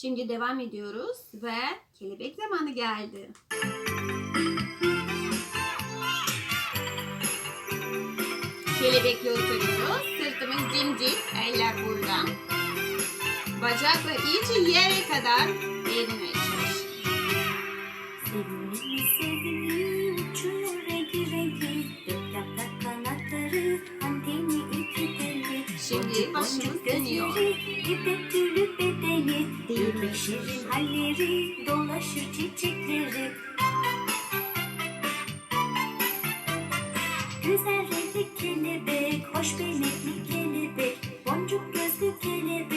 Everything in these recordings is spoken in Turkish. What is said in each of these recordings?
Şimdi devam ediyoruz ve kelebek zamanı geldi. Kelebekle oturuyoruz. Sırtımız dimdik, eller burada. Bacakla iyice yere kadar eğilmeye çalışın. Sevimli sevimli uçuyor renkli renkli Dört yaprak kanatları anteni iki telli Şimdi başımız dönüyor. İpek Değirmek şirin halleri Dolaşır çiçekleri Güzel renkli kelebek Hoş benekli kelebek Boncuk gözlü kelebek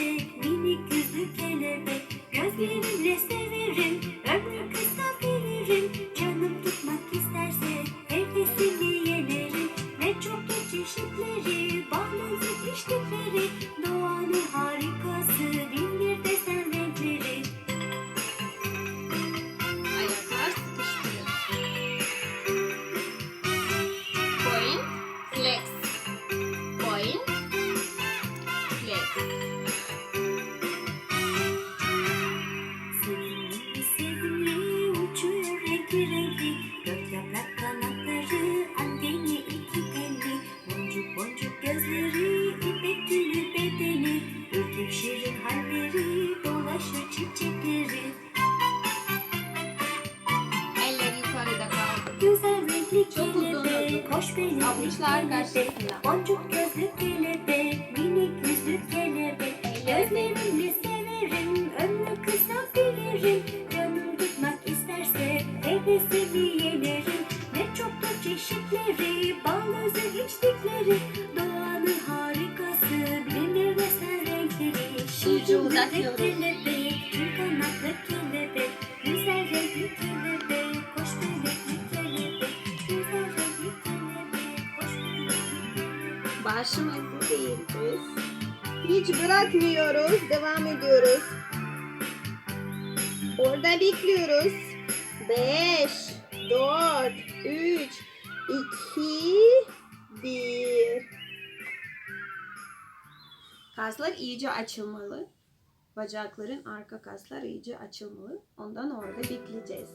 Çok uzun. Hoş benekli Avuçlar kelebek karşısında. Boncuk gözlü kelebek Minik Gözlerimle severim Ömrü kısa bilirim Canım tutmak isterse Hevesini yenerim Ne çok da çeşitleri Bal özü içtikleri. Doğanın harikası Bin bir desen renkleri İyice uzatıyoruz. kelebek Tüm kanatlı kelebek. Güzel renkli kelebek Hoş benekli kelebek. Güzel renkli kelebek Hoş benekli kelebek. Başımızı değiriyoruz. Hiç bırakmıyoruz. Devam ediyoruz. Orada bekliyoruz. 5, 4, 3, 2, 1. Kaslar iyice açılmalı. Bacakların arka kaslar iyice açılmalı. Ondan orada bekleyeceğiz.